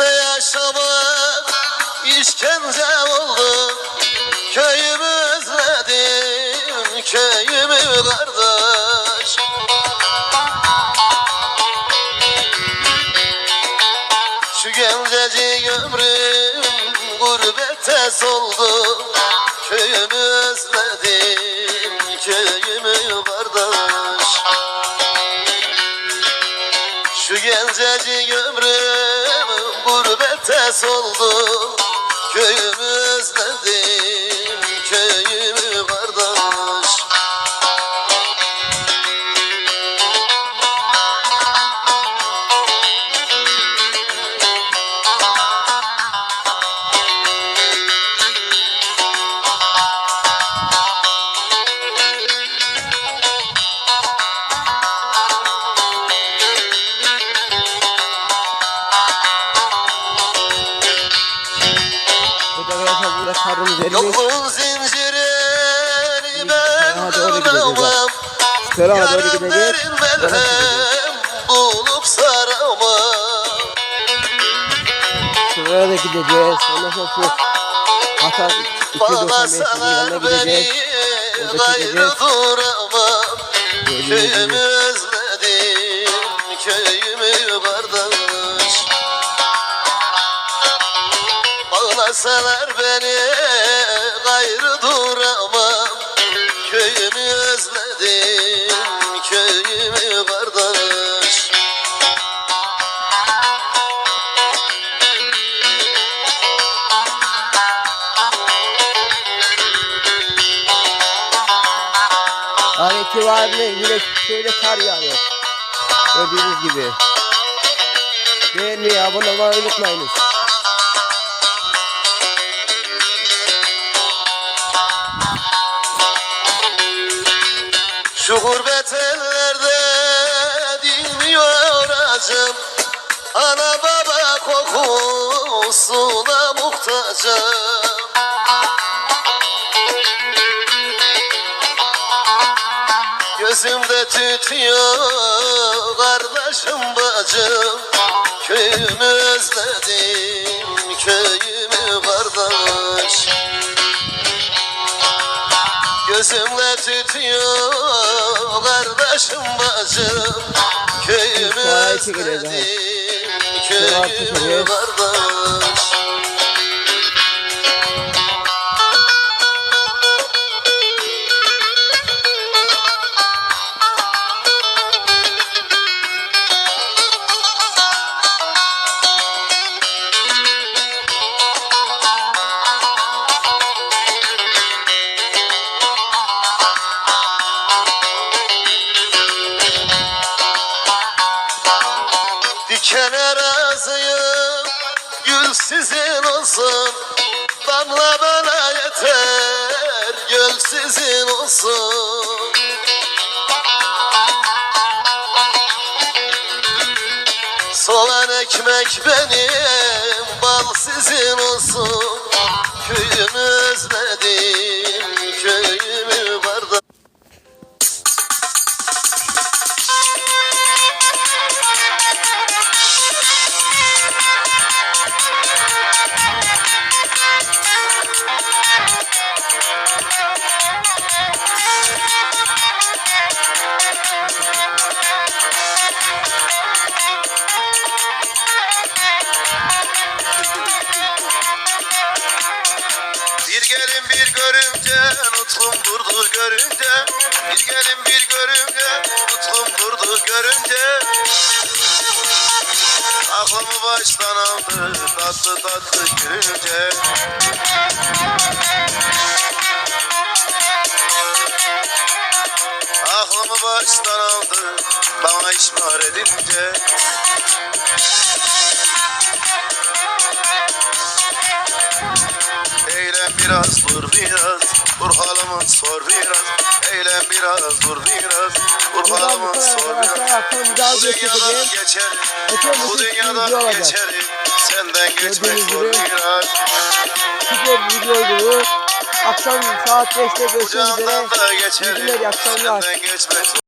yaşamak işkence oldu. Köyümü özledim köyümü kardeş. Şu gencecik ömrüm gurbete soldu. Köyümü özledim köyümü kardeş. Şu gencecik gurbete soldu Köyümü özledim Yolun zincirini ben kıramam Yarın derin merhem bulup saramam. Şuraya da gideceğiz. Ondan sonra şu 295'in Bağlasalar yanına beni gayrı duramam Köyümü Bağlasalar beni gayrı duramam Köyümü özledim köyümü kardeş An itibariyle yine şöyle kar yağıyor. Gördüğünüz gibi. Beğenmeyi, abone olmayı unutmayınız. Şu gurbet ellerde dinmiyor acım. Ana baba kokusuna muhtacım. Gözümde tütüyor kardeşim bacım. Köyümü özledim Gözümle tütüyor kardeşim bacım Köyümü Kolay çekiliyor daha. özledim Kolay köyümü çekiliyor. kardeş Dikene razıyım Gül sizin olsun. Damla bana yeter Göl sizin olsun. Soğan ekmek benim Bal sizin olsun bir görünce nutkum durdu görünce Bir gelin bir görünce nutkum durdu görünce Aklımı baştan aldı tatlı tatlı gülünce Aklımı baştan aldı bana işmar edince biraz dur biraz. Vur halımı sor biraz. Eğlen biraz dur biraz. Bu halımı sor biraz. bir Bu dünyadan geçerim. Bu dünyadan geçerim. Senden geçmek zor biraz. Süper videoydu bu. Akşam saat 5'te Bu görüşmek üzere. iyi akşamlar.